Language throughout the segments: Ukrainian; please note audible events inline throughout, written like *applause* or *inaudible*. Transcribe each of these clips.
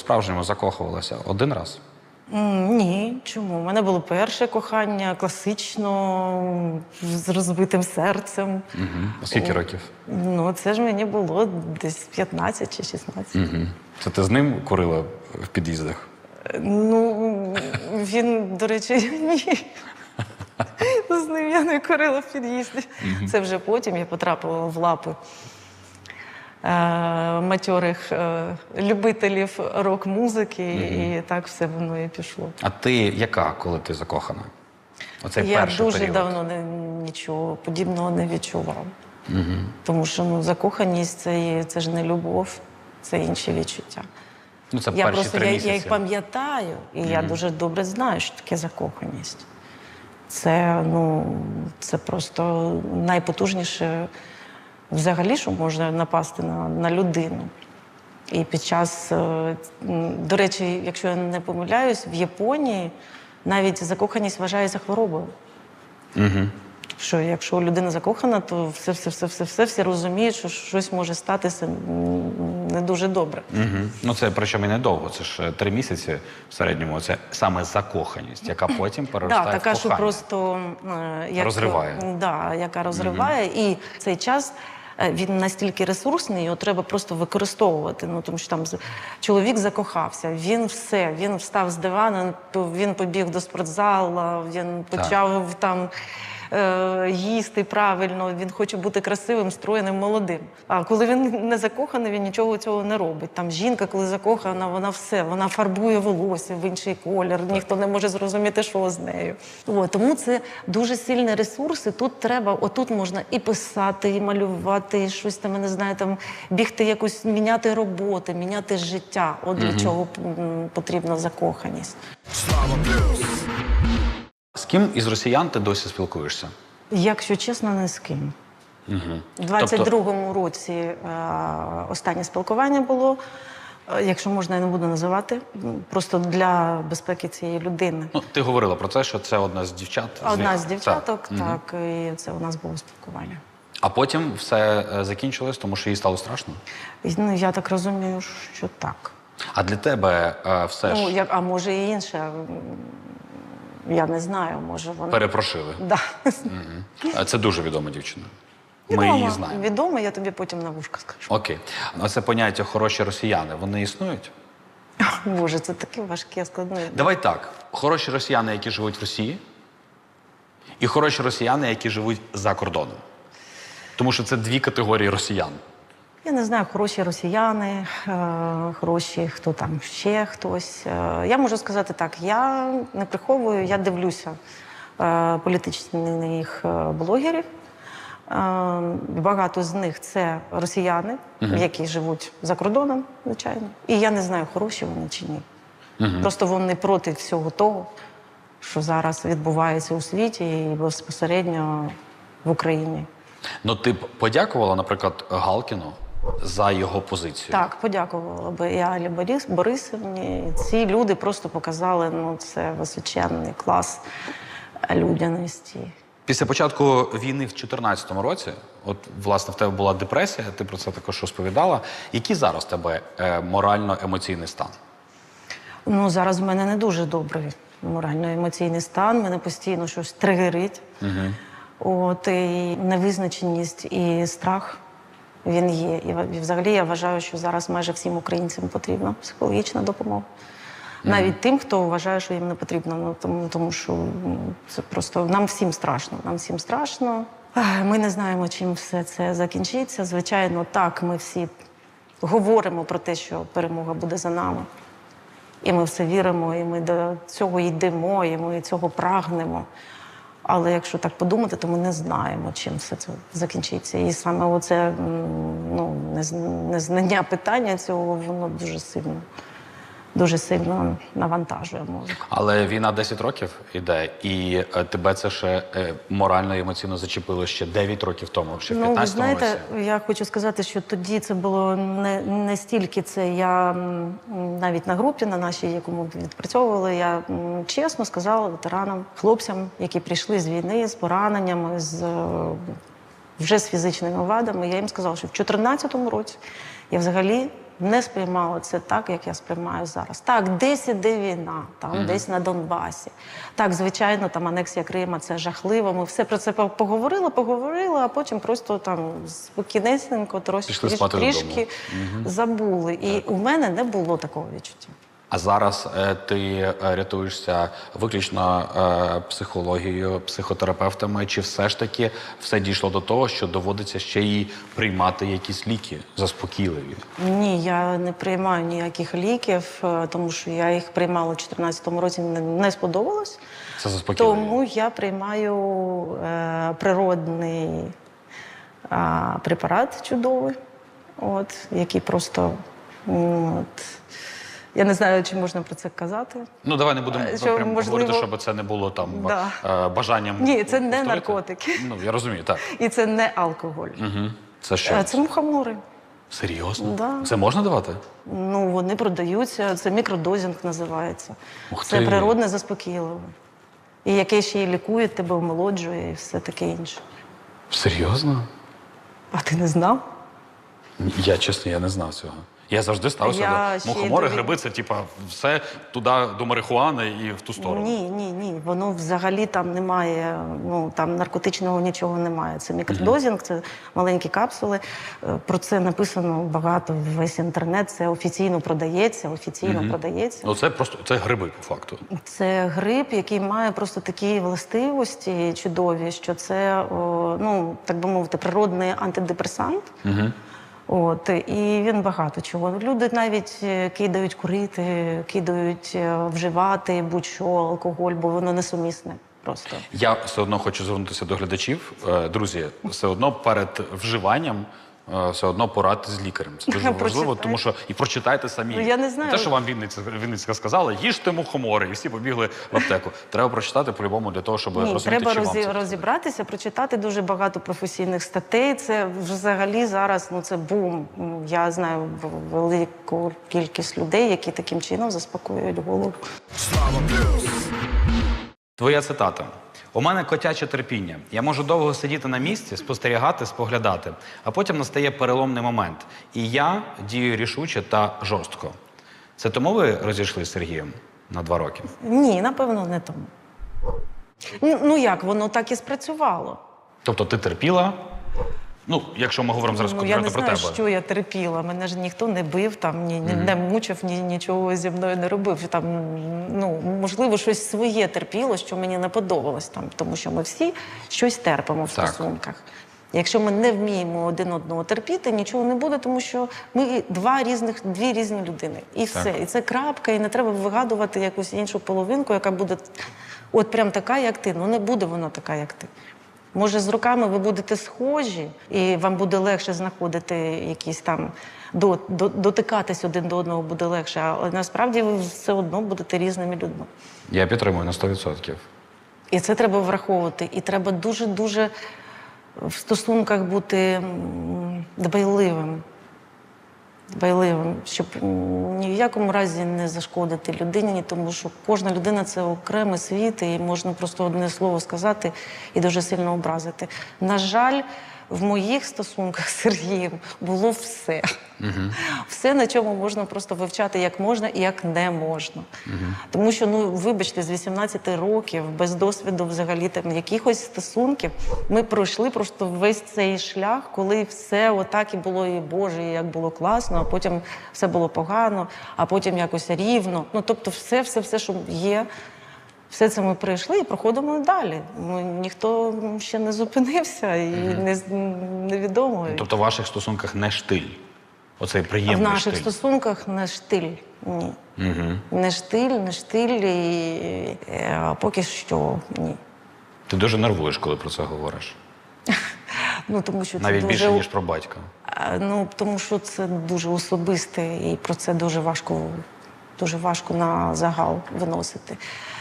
По-справжньому закохувалася один раз. М, Ні, чому? У мене було перше кохання, класично, з розбитим серцем. Угу. Скільки років? Ну, це ж мені було десь 15 чи 16. Угу. Це ти з ним курила в під'їздах? Ну, він, до речі, *laughs* ні. З ним я не курила в під'їзді. Це вже потім я потрапила в лапи е, матьорих е, любителів рок-музики, і так все воно і пішло. А ти яка, коли ти закохана? Оцей я перший дуже період. давно не, нічого подібного не відчував. Тому що ну, закоханість це, це ж не любов, це інші відчуття. Ну, це я перші просто три я, я їх пам'ятаю, і я дуже добре знаю, що таке закоханість. Це, ну, це просто найпотужніше взагалі, що можна напасти на, на людину. І під час, е, до речі, якщо я не помиляюсь, в Японії навіть закоханість вважається хворобою. Угу. Що якщо людина закохана, то все, все, все, все, все, всі розуміють, що щось може статися не дуже добре. Угу. Ну це причому і недовго. Це ж е, три місяці в середньому. Це саме закоханість, яка потім переростає Да, така, в що кохання. просто е, як, Розриває. Да, яка розриває. І цей час він настільки ресурсний, його треба просто використовувати. Ну тому що там чоловік закохався, він все, він встав з дивана, він побіг до спортзалу, він Так. почав там. Е, Їсти правильно, він хоче бути красивим, стройним, молодим. А коли він не закоханий, він нічого цього не робить. Там жінка, коли закохана, вона все, вона фарбує волосся в інший колір, ніхто не може зрозуміти, що з нею. О, тому це дуже сильні ресурси. Тут треба, отут можна і писати, і малювати, і щось там, я не знаю, там бігти якусь, міняти роботи, міняти життя. От для чого потрібна закоханість. З ким із росіян ти досі спілкуєшся? Якщо чесно, не з ким. Угу. У 22-му році е, останнє спілкування було. Е, Якщо можна, я не буду називати, просто для безпеки цієї людини. Ну, ти говорила про це, що це одна з дівчат. Одна з дівчаток, Це. Так, і це у нас було спілкування. А потім все е, закінчилось, тому що їй стало страшно. Ну, я так розумію, що так. А для тебе е, все Ну, ж як, а може і інше, я не знаю, може вона. перепрошили. Да. Мгм. Це дуже відома дівчина. Ми Відомо, її знаємо. Відомо, я тобі потім на вушка скажу. Окей. А це поняття хороші росіяни, вони існують? *laughs* Боже, це таке важке, складне. Давай так: хороші росіяни, які живуть в Росії, і хороші росіяни, які живуть за кордоном. Тому що це дві категорії росіян. Я не знаю, хороші росіяни, е, хороші, хто там ще хтось. Е, Я можу сказати так: я не приховую, я дивлюся е, політичних блогерів. Багато з них це росіяни, які живуть за кордоном, звичайно. І я не знаю, хороші вони чи ні. Просто вони проти всього того, що зараз відбувається у світі і безпосередньо в Україні. Ну, ти б подякувала, наприклад, Галкіну за його позицію. Так, подякувала би і Алі Борис, Борисовні. І Ці люди просто показали ну, це височенний клас людяності. Після початку війни в 2014 році, от власне в тебе була депресія, ти про це також розповідала. Який зараз тебе е, морально-емоційний стан? Ну, зараз в мене не дуже добрий морально-емоційний стан. Мене постійно щось тригерить. От, і невизначеність і страх він є. І взагалі я вважаю, що зараз майже всім українцям потрібна психологічна допомога. Навіть тим, хто вважає, що їм не потрібно. Ну, тому, тому що ну, це просто нам всім страшно. Нам всім страшно. Ми не знаємо, чим все це закінчиться. Звичайно, так, ми всі говоримо про те, що перемога буде за нами. І ми все віримо, і ми до цього йдемо, і ми цього прагнемо. Але якщо так подумати, то ми не знаємо, чим все це закінчиться. І саме оце ну, нез- незнання питання цього, воно дуже сильно, дуже сильно навантажує мозок. Але війна 10 років іде, і е, тебе це ще е, морально і емоційно зачепило ще 9 років тому, ще в Ну, ви 15-му знаєте, я хочу сказати, що тоді це було не, не стільки це. Я навіть на групі, на нашій, яку ми відпрацьовували, я чесно сказала ветеранам, хлопцям, які прийшли з війни, з пораненнями, з е, вже з фізичними вадами. Я їм сказала, що в 2014 році я взагалі не сприймала це так, як я сприймаю зараз. Так, десь іде війна, там десь на Донбасі. Так, звичайно, там анексія Крима це жахливо. Ми все про це по- поговорили, поговорили, а потім просто там спокійнесенько, трошки спати трішки забули. І у мене не було такого відчуття. А зараз е, ти е, рятуєшся виключно е, психологією, психотерапевтами, чи все ж таки все дійшло до того, що доводиться ще й приймати якісь ліки заспокійливі? Ні, я не приймаю ніяких ліків, е, тому що я їх приймала у 2014 році, не, не сподобалось. Це заспокійливі. Тому я приймаю е, природний а, препарат чудовий, от, який просто. От, я не знаю, чи можна про це казати. Ну давай не будемо Е, прям можливо- говорити, щоб це не було там Да. е, бажанням. Ні, це не наркотики. Ну я розумію, так. І це не алкоголь. Угу. Це що? Е, Це мухомори. Серйозно? Да. Це можна давати? Ну, вони продаються, це мікродозінг називається. Ух це природне заспокійливе. І яке ще й лікує тебе, омолоджує і все таке інше. Серйозно? А ти не знав? Я чесно, я не знав цього. Я завжди ставився до мухомори, довід- гриби, це типа все туди до марихуани і в ту сторону. Ні, ні, ні. Воно взагалі там немає, ну там наркотичного нічого немає. Це мікродозінг, це маленькі капсули. Е, Про це написано багато. Весь інтернет це офіційно продається, офіційно продається. Ну це просто це гриби по факту. Це гриб, який має просто такі властивості чудові, що це, о, ну так би мовити, природний антидепресант. Угу. От і він багато чого. Люди навіть е, кидають курити, кидають е, вживати будь-що алкоголь, бо воно несумісне. Просто Я все одно хочу звернутися до глядачів. Е, Друзі, все одно перед вживанням. Е, Все одно порадьте з лікарем. Це дуже *laughs* важливо, тому що і прочитайте самі. Ну, я не знаю. те, що вам Вінниця, Вінницька сказала, їжте мухомори, і всі побігли в аптеку. Треба прочитати по-любому для того, щоб ні, розуміти, треба чи вам розі- це розібратися, прочитати дуже багато професійних статей. Це взагалі зараз ну це бум. Я знаю велику кількість людей, які таким чином заспокоюють голову. Твоя цитата. У мене котяче терпіння. Я можу довго сидіти на місці, спостерігати, споглядати, а потім настає переломний момент. І я дію рішуче та жорстко. Це тому ви розійшли з Сергієм на два роки? Ні, напевно, не тому. Ну, як, воно так і спрацювало. Тобто ти терпіла? Ну, якщо ми говоримо зараз Ну, я конкретно не про знаю, що я терпіла. Мене ж ніхто не бив, там, ні, ні, не мучив, ні, нічого зі мною не робив. Там, ну, можливо, щось своє терпіло, що мені не подобалось, там, тому що ми всі щось терпимо в Так. стосунках. Якщо ми не вміємо один одного терпіти, нічого не буде, тому що ми два різних, дві різні людини. І все. І це крапка, і не треба вигадувати якусь іншу половинку, яка буде от прям така, як ти. Ну не буде вона така, як ти. Може, з роками ви будете схожі, і вам буде легше знаходити якісь там до, до, дотикатись один до одного буде легше, але насправді ви все одно будете різними людьми. Я підтримую на 100%. І це треба враховувати. І треба дуже-дуже в стосунках бути дбайливим. Дбайливим, щоб ні в якому разі не зашкодити людині, тому що кожна людина це окремий світ, і можна просто одне слово сказати і дуже сильно образити. На жаль, в моїх стосунках з Сергієм було все. Все, на чому можна просто вивчати як можна і як не можна. Тому що, ну вибачте, з 18 років, без досвіду взагалі там якихось стосунків, ми пройшли просто весь цей шлях, коли все отак і було, і Боже, і як було класно, а потім все було погано, а потім якось рівно. Ну тобто, все, все, все, що є. Все це ми пройшли і проходимо далі. Ну, ніхто ще не зупинився і не, невідомо. Тобто в ваших стосунках не штиль. Оцей В наших штиль. стосунках не штиль. Ні. Угу. Не штиль, не штиль, і е, поки що ні. Ти дуже нервуєш, коли про це говориш. *laughs* Ну тому що це Навіть дуже більше, ніж про батька. А, ну тому що це дуже особисте, і про це дуже важко, дуже важко на загал виносити.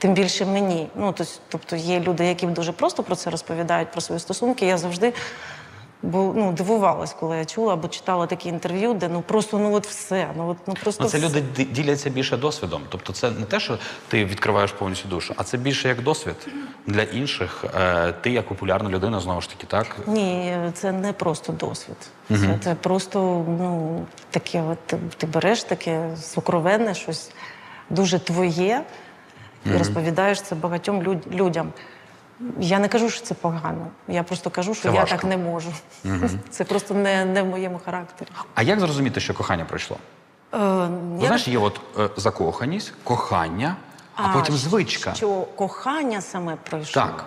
Тим більше мені. Ну тобто є люди, які дуже просто про це розповідають про свої стосунки. Я завжди Бо ну, дивувалась, коли я чула або читала такі інтерв'ю, де ну просто ну от все. Ну от ну просто Ну, це все. люди діляться більше досвідом. Тобто, це не те, що ти відкриваєш повністю душу, а це більше як досвід для інших. Е, Ти як популярна людина, знову ж таки, так Ні, це не просто досвід. Це, це просто ну, таке, от, ти, ти береш таке сокровенне, щось дуже твоє, і розповідаєш це багатьом люд- людям. Я не кажу, що це погано. Я просто кажу, що Це я важко. так не можу. *laughs* Це просто не, не в моєму характері. А як зрозуміти, що кохання пройшло? Е, Ну, я знаєш, є от е, закоханість, кохання, а, потім звичка. Що кохання саме пройшло. Так.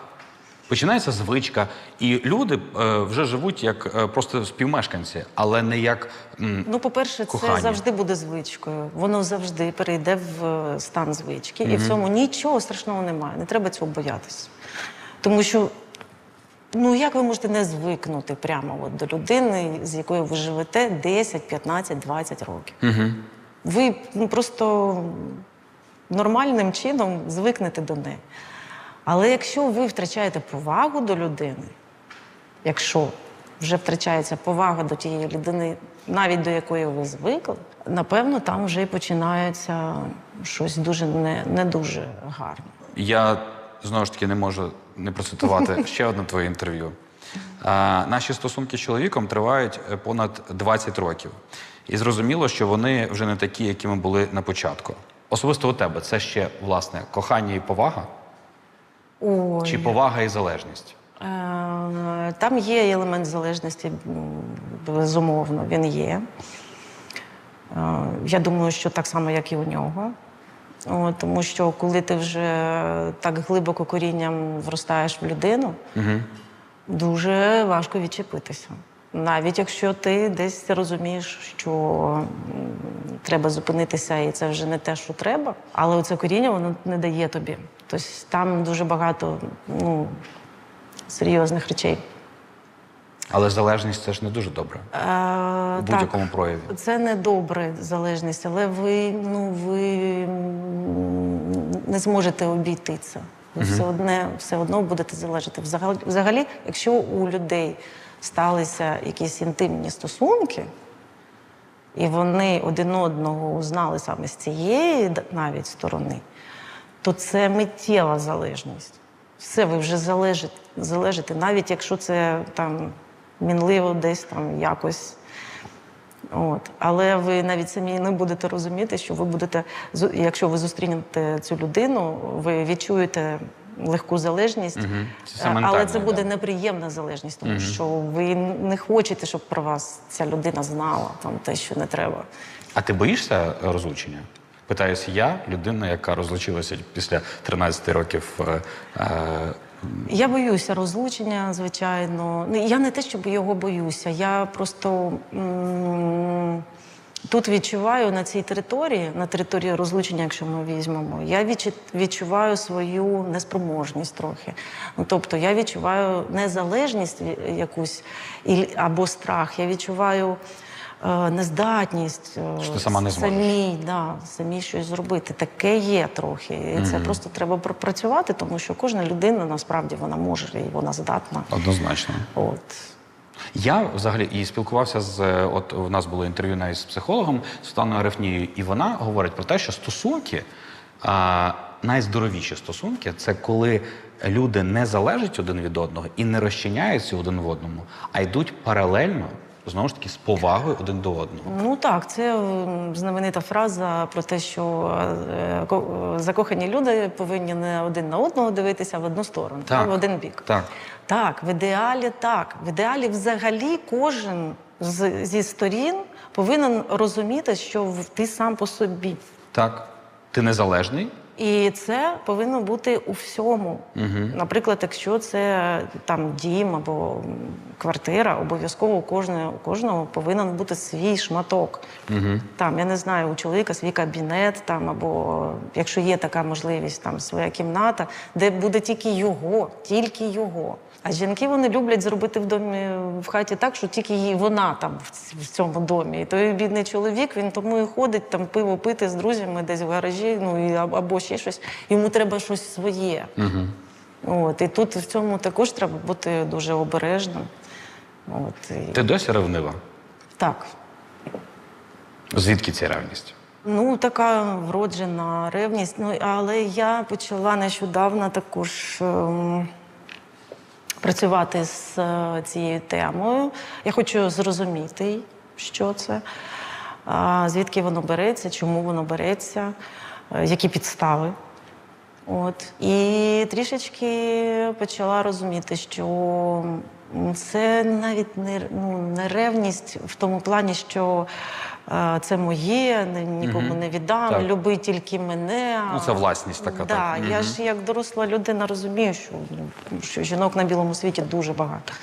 Починається звичка, і люди е, вже живуть як е, просто співмешканці, але не як. м, Ну, по-перше, Кохання. це завжди буде звичкою. Воно завжди перейде в е, стан звички. І в цьому нічого страшного немає. Не треба цього боятися. Тому що, ну як ви можете не звикнути прямо от до людини, з якою ви живете 10, 15, 20 років? Ви ну, просто нормальним чином звикнете до неї. Але якщо ви втрачаєте повагу до людини, якщо вже втрачається повага до тієї людини, навіть до якої ви звикли, напевно, там вже і починається щось дуже не, не дуже гарне. Я знову ж таки не можу не процитувати *laughs* ще одне твоє інтерв'ю. А, наші стосунки з чоловіком тривають е, понад 20 років. І зрозуміло, що вони вже не такі, якими були на початку. Особисто у тебе це ще власне кохання і повага, Ой. чи повага і залежність? Е, Там є елемент залежності, безумовно, він є. Е, Я думаю, що так само, як і у нього. О, Тому що коли ти вже так глибоко корінням вростаєш в людину, дуже важко відчепитися. Навіть якщо ти десь розумієш, що треба зупинитися, і це вже не те, що треба, але оце коріння воно не дає тобі. Тобто там дуже багато ну, серйозних речей. Але залежність це ж не дуже добре Е, у будь-якому прояві. Це не добре залежність, але ви, ну, ви не зможете обійти це. Ви все, одне, все одно будете залежати. Взагалі, взагалі, якщо у людей сталися якісь інтимні стосунки, і вони один одного узнали саме з цієї навіть сторони, то це миттєва залежність. Все, ви вже залежите, залежите, навіть якщо це там мінливо десь там якось. От. Але ви навіть самі не будете розуміти, що ви будете, якщо ви зустрінете цю людину, ви відчуєте легку залежність, Мгм. Це Е, але це буде да. неприємна залежність, тому що ви не хочете, щоб про вас ця людина знала там те, що не треба. А ти боїшся е, розлучення? Питаюся я, людина, яка розлучилася після 13 років. е, е, Я боюся розлучення, звичайно. Ну, Я не те, щоб його боюся. Я просто м, тут відчуваю на цій території, на території розлучення, якщо ми візьмемо, я відчу- відчуваю свою неспроможність трохи. Ну, тобто я відчуваю незалежність якусь або страх. Я відчуваю. е, Нездатність е, Що ти сама не самій, да, самі щось зробити. Таке є трохи. І це просто треба пропрацювати, тому що кожна людина насправді вона може і вона здатна. однозначно. От. Я взагалі і спілкувався з е, от у нас було інтерв'ю навіть з психологом Світланою Рефнією, і вона говорить про те, що стосунки, а, найздоровіші стосунки це коли люди не залежать один від одного і не розчиняються один в одному, а йдуть паралельно знову ж таки з повагою один до одного. Ну так, це знаменита фраза про те, що е, ко- закохані люди повинні не один на одного дивитися в одну сторону, Так. в один бік. Так. Так, в ідеалі так. В ідеалі взагалі кожен з, зі сторін повинен розуміти, що ти сам по собі. Так. Ти незалежний, І це повинно бути у всьому. Наприклад, якщо це там дім або квартира, обов'язково у кожного, у кожного повинен бути свій шматок. Там, я не знаю, у чоловіка свій кабінет, там, або якщо є така можливість, там своя кімната, де буде тільки його, тільки його. А жінки вони люблять зробити в домі в хаті так, що тільки їй вона там в цьому домі. І той бідний чоловік він тому і ходить там пиво пити з друзями десь в гаражі, ну і або ще щось. Йому треба щось своє. От і тут в цьому також треба бути дуже обережним. От, і... Ти досі ревнива? Так. Звідки ця ревність? Ну, така вроджена ревність. Ну, але я почала нещодавно також ем, працювати з е, цією темою. Я хочу зрозуміти, що це, звідки воно береться, чому воно береться, е, які підстави. От. І трішечки почала розуміти, що це навіть не, ну, не ревність в тому плані, що е, це моє, ні- нікому не віддам, Так. люби тільки мене. Ну, це власність така, Да, так. Я ж як доросла людина розумію, що, ну, що жінок на білому світі дуже багато.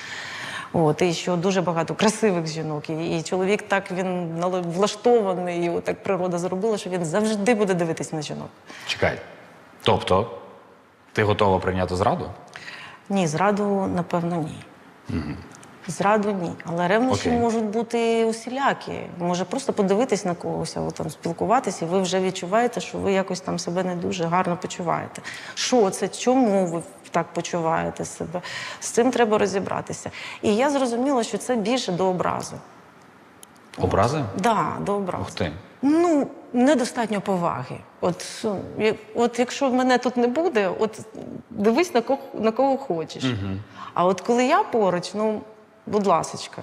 От, і що дуже багато красивих жінок. І, і чоловік так він влаштований, і так природа зробила, що він завжди буде дивитись на жінок. Чекай. Тобто, ти готова прийняти зраду? Ні, зраду, напевно, ні. Зраду ні. Але ревнощі Окей. можуть бути усілякі. Може просто подивитись на когось, або там спілкуватися, і ви вже відчуваєте, що ви якось там себе не дуже гарно почуваєте. Що це? Чому ви так почуваєте себе? З цим треба розібратися. І я зрозуміла, що це більше до образу. Образи? Да, до образу. Ух ти. Ну, недостатньо поваги. От, от якщо мене тут не буде, от дивись на кого, на кого хочеш. А от коли я поруч, ну, будь ласочка.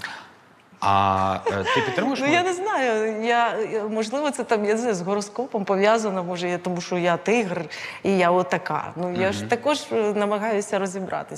А е, ти підтримуєш? Ну мене? я не знаю. Я, я- можливо, це там я не знаю, з гороскопом пов'язано, може, я, тому що я тигр і я отака. Ну я ж також е, намагаюся розібратися.